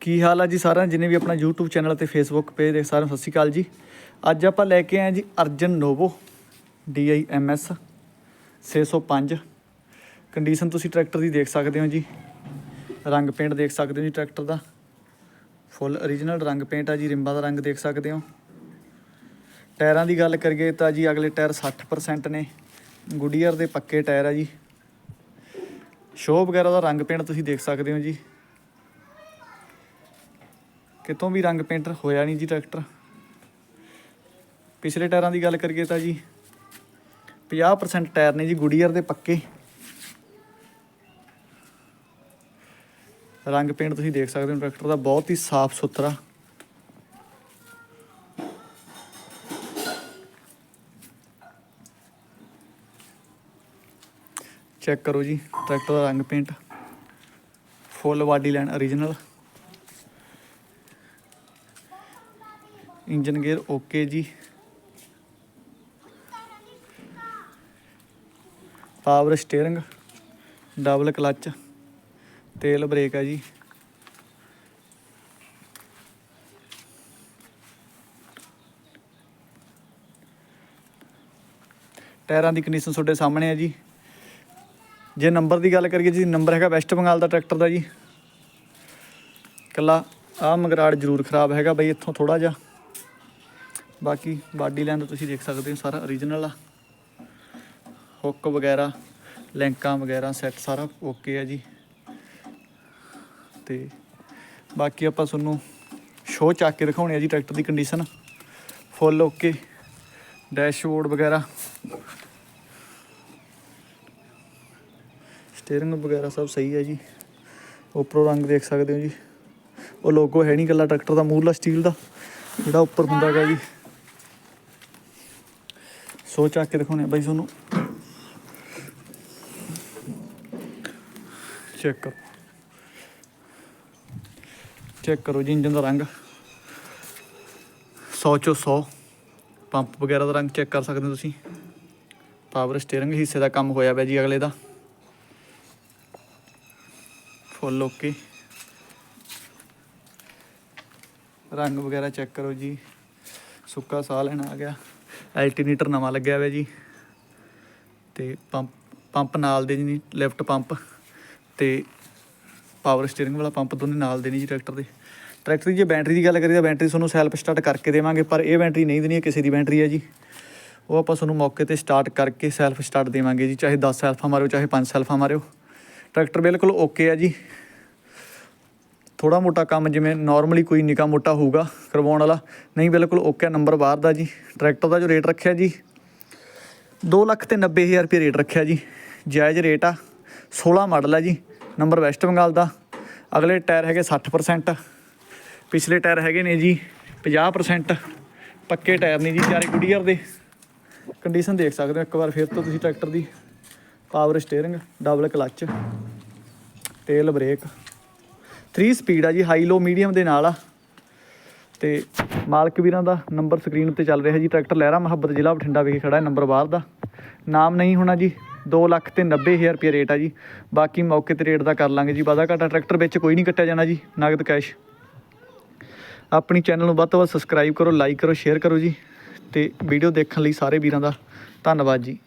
ਕੀ ਹਾਲ ਆ ਜੀ ਸਾਰਿਆਂ ਜਿਨੇ ਵੀ ਆਪਣਾ YouTube ਚੈਨਲ ਤੇ Facebook ਪੇਜ ਦੇ ਸਾਰਿਆਂ ਨੂੰ ਸਤਿ ਸ਼੍ਰੀ ਅਕਾਲ ਜੀ। ਅੱਜ ਆਪਾਂ ਲੈ ਕੇ ਆਏ ਜੀ ਅਰਜਨ ਨੋਵੋ DIMS 605 ਕੰਡੀਸ਼ਨ ਤੁਸੀਂ ਟਰੈਕਟਰ ਦੀ ਦੇਖ ਸਕਦੇ ਹੋ ਜੀ। ਰੰਗ ਪੇਂਟ ਦੇਖ ਸਕਦੇ ਹੋ ਜੀ ਟਰੈਕਟਰ ਦਾ। ਫੁੱਲ origignal ਰੰਗ ਪੇਂਟ ਆ ਜੀ, ਰਿੰਬਾਂ ਦਾ ਰੰਗ ਦੇਖ ਸਕਦੇ ਹੋ। ਟਾਇਰਾਂ ਦੀ ਗੱਲ ਕਰੀਏ ਤਾਂ ਜੀ ਅਗਲੇ ਟਾਇਰ 60% ਨੇ। ਗੁੱਡੀਅਰ ਦੇ ਪੱਕੇ ਟਾਇਰ ਆ ਜੀ। ਸ਼ੋਅ ਵਗੈਰਾ ਦਾ ਰੰਗ ਪੇਂਟ ਤੁਸੀਂ ਦੇਖ ਸਕਦੇ ਹੋ ਜੀ। ਕਿਤੋਂ ਵੀ ਰੰਗ ਪੇਂਟ ਹੋਇਆ ਨਹੀਂ ਜੀ ਟਰੈਕਟਰ ਪਿਛਲੇ ਟਾਇਰਾਂ ਦੀ ਗੱਲ ਕਰੀਏ ਤਾਂ ਜੀ 50% ਟਾਇਰ ਨੇ ਜੀ ਗੁੱਡੀਅਰ ਦੇ ਪੱਕੇ। ਰੰਗ ਪੇਂਟ ਤੁਸੀਂ ਦੇਖ ਸਕਦੇ ਹੋ ਟਰੈਕਟਰ ਦਾ, ਬਹੁਤ ਹੀ ਸਾਫ਼ ਸੁਥਰਾ। ਚੈੱਕ ਕਰੋ ਜੀ ਟਰੈਕਟਰ ਦਾ ਰੰਗ paint full body line origignal engine gear, okay ਜੀ। ਪਾਵਰ ਸਟੀਅਰਿੰਗ, ਡਬਲ ਕਲੱਚ, ਤੇਲ ਬ੍ਰੇਕ ਹੈ ਜੀ। ਟਾਇਰਾਂ ਦੀ ਕੰਡੀਸ਼ਨ ਤੁਹਾਡੇ ਸਾਹਮਣੇ ਹੈ ਜੀ। ਜੇ ਨੰਬਰ ਦੀ ਗੱਲ ਕਰੀਏ ਜੀ, ਨੰਬਰ ਹੈਗਾ ਵੈਸਟ ਬੰਗਾਲ ਦਾ ਟਰੈਕਟਰ ਦਾ ਜੀ। ਕੱਲਾ ਆਹ ਮਗਰਾੜ ਜ਼ਰੂਰ ਖਰਾਬ ਹੈਗਾ ਬਈ, ਇੱਥੋਂ ਥੋੜਾ ਜਿਹਾ ਬਾਕੀ ਬਾਡੀ ਲਾਈਨ ਤੁਸੀਂ ਦੇਖ ਸਕਦੇ ਹੋ, ਸਾਰਾ origignal ਆ। ਹੁੱਕ ਵਗੈਰਾ ਲੈਂਕਾਂ ਵਗੈਰਾ ਸੈੱਟ ਸਾਰਾ ਓਕੇ ਆ ਜੀ। ਤੇ ਬਾਕੀ ਆਪਾਂ ਤੁਹਾਨੂੰ ਸ਼ੋਅ ਚੱਕ ਕੇ ਦਿਖਾਉਣੇ ਆ ਜੀ ਟਰੈਕਟਰ ਦੀ ਕੰਡੀਸ਼ਨ ਫੁੱਲ ਓਕੇ ਡੈਸ਼ਬੋਰਡ ਵਗੈਰਾ। ਸਟੀਅਰਿੰਗ ਵਗੈਰਾ ਸਭ ਸਹੀ ਹੈ ਜੀ। ਉੱਪਰੋਂ ਰੰਗ ਦੇਖ ਸਕਦੇ ਹੋ ਜੀ। ਉਹ ਲੋਗੋ ਹੈ ਨਹੀਂ ਕੱਲਾ ਟਰੈਕਟਰ ਦਾ, ਮੂਹਰਲਾ ਸਟੀਲ ਦਾ। ਜਿਹੜਾ ਉੱਪਰ ਹੁੰਦਾ ਹੈਗਾ ਜੀ। ਸੋ ਚੱਕ ਕੇ ਦਿਖਾਉਣੇ ਬਾਈ ਤੁਹਾਨੂੰ। ਚੈੱਕ ਕਰੋ। ਚੈੱਕ ਕਰੋ ਜੀ ਇੰਜਨ ਦਾ ਰੰਗ। 100 ਚੋਂ 100 ਪੰਪ ਵਗੈਰਾ ਦਾ ਰੰਗ ਚੈੱਕ ਕਰ ਸਕਦੇ ਹੋ ਤੁਸੀਂ। ਪਾਵਰ ਸਟੀਅਰਿੰਗ ਹਿੱਸੇ ਦਾ ਕੰਮ ਹੋਇਆ ਪਿਆ ਜੀ ਅਗਲੇ ਦਾ। Full okay. ਰੰਗ ਵਗੈਰਾ ਚੈੱਕ ਕਰੋ ਜੀ। ਸੁੱਕਾ ਸਾਹ ਲੈਣ ਆ ਗਿਆ। ਐਲਟਰਨੇਟਰ ਨਵਾਂ ਲੱਗਿਆ ਹੋਇਆ ਜੀ। ਤੇ ਪੰਪ ਪੰਪ ਨਾਲ ਦੇ ਜੀ ਲੈਫਟ ਪੰਪ ਤੇ ਪਾਵਰ ਸਟੀਅਰਿੰਗ ਵਾਲਾ ਪੰਪ ਦੋਨੇ ਨਾਲ ਦੇ ਨੇ ਜੀ ਟਰੈਕਟਰ ਦੇ। ਟਰੈਕਟਰ ਦੀ ਜੇ ਬੈਟਰੀ ਦੀ ਗੱਲ ਕਰੀਏ ਤਾਂ ਬੈਟਰੀ ਤੁਹਾਨੂੰ ਸੈਲਫ ਸਟਾਰਟ ਕਰਕੇ ਦੇਵਾਂਗੇ, ਪਰ ਇਹ ਬੈਟਰੀ ਨਹੀਂ ਦੇਣੀ ਹੈ ਕਿਸੇ ਦੀ ਬੈਟਰੀ ਹੈ ਜੀ। ਉਹ ਆਪਾਂ ਤੁਹਾਨੂੰ ਮੌਕੇ ਤੇ ਸਟਾਰਟ ਕਰਕੇ ਸੈਲਫ ਸਟਾਰਟ ਦੇਵਾਂਗੇ ਜੀ, ਚਾਹੇ 10 ਸੈਲਫਾਂ ਮਾਰਿਓ, ਚਾਹੇ 5 ਸੈਲਫਾਂ ਮਾਰਿਓ। ਟਰੈਕਟਰ ਬਿਲਕੁਲ ਓਕੇ ਆ ਜੀ। ਥੋੜਾ ਮੋਟਾ ਕੰਮ ਜਿਵੇਂ ਨਾਰਮਲੀ ਕੋਈ ਨਿੱਕਾ ਮੋਟਾ ਹੋਊਗਾ ਕਰਵਾਉਣ ਵਾਲਾ। ਨਹੀਂ, ਬਿਲਕੁਲ ਓਕੇ ਨੰਬਰ ਬਾਹਰ ਦਾ ਜੀ। ਟਰੈਕਟਰ ਦਾ ਜੋ ਰੇਟ ਰੱਖਿਆ ਜੀ 2 ਲੱਖ ਤੇ 90000 ਰੁਪਏ ਰੇਟ ਰੱਖਿਆ ਜੀ। ਜਾਇਜ਼ ਰੇਟ ਆ 16 ਮਾਡਲ ਆ ਜੀ। ਨੰਬਰ ਵੈਸਟ ਬੰਗਾਲ ਦਾ, ਅਗਲੇ ਟਾਇਰ ਹੈਗੇ 60% ਪਿਛਲੇ ਟਾਇਰ ਹੈਗੇ ਨੇ ਜੀ 50% ਪੱਕੇ ਟਾਇਰ ਨੇ ਜੀ ਚਾਰੇ ਗੁੱਡੀਅਰ ਦੇ। ਕੰਡੀਸ਼ਨ ਦੇਖ ਸਕਦੇ ਹੋ, ਇੱਕ ਵਾਰ ਫਿਰ ਤੋਂ ਤੁਸੀਂ ਟਰੈਕਟਰ ਦੀ ਪਾਵਰ ਸਟੀਅਰਿੰਗ ਡਬਲ ਕਲੱਚ ਤੇਲ ਬ੍ਰੇਕ 3 ਸਪੀਡ ਆ ਜੀ ਹਾਈ ਲੋ ਮੀਡੀਅਮ ਦੇ ਨਾਲ ਆ। ਤੇ ਮਾਲਕ ਵੀਰਾਂ ਦਾ ਨੰਬਰ ਸਕਰੀਨ ਉੱਤੇ ਚੱਲ ਰਿਹਾ ਜੀ ਟਰੈਕਟਰ ਲਹਿਰਾ ਮੁਹੱਬਤ ਜ਼ਿਲ੍ਹਾ ਬਠਿੰਡਾ ਵਿਖੇ ਖੜਾ ਹੈ ਨੰਬਰ ਬਾਹਰ ਦਾ। ਨਾਮ ਨਹੀਂ ਹੋਣਾ ਜੀ 2 ਲੱਖ ਤੇ 90000 ਰੁਪਏ ਰੇਟ ਆ ਜੀ। ਬਾਕੀ ਮੌਕੇ ਤੇ ਰੇਟ ਦਾ ਕਰ ਲਾਂਗੇ ਜੀ, ਵਾਧਾ ਘਾਟਾ ਟਰੈਕਟਰ ਵਿੱਚ ਕੋਈ ਨਹੀਂ ਕੱਟਿਆ ਜਾਣਾ ਜੀ, ਨਗਦ ਕੈਸ਼ ਆਪਣੀ ਚੈਨਲ ਨੂੰ ਵੱਧ ਤੋਂ ਵੱਧ ਸਬਸਕ੍ਰਾਈਬ ਕਰੋ ਲਾਈਕ ਕਰੋ ਸ਼ੇਅਰ ਕਰੋ ਜੀ। ਤੇ ਵੀਡੀਓ ਦੇਖਣ ਲਈ ਸਾਰੇ ਵੀਰਾਂ ਦਾ ਧੰਨਵਾਦ ਜੀ।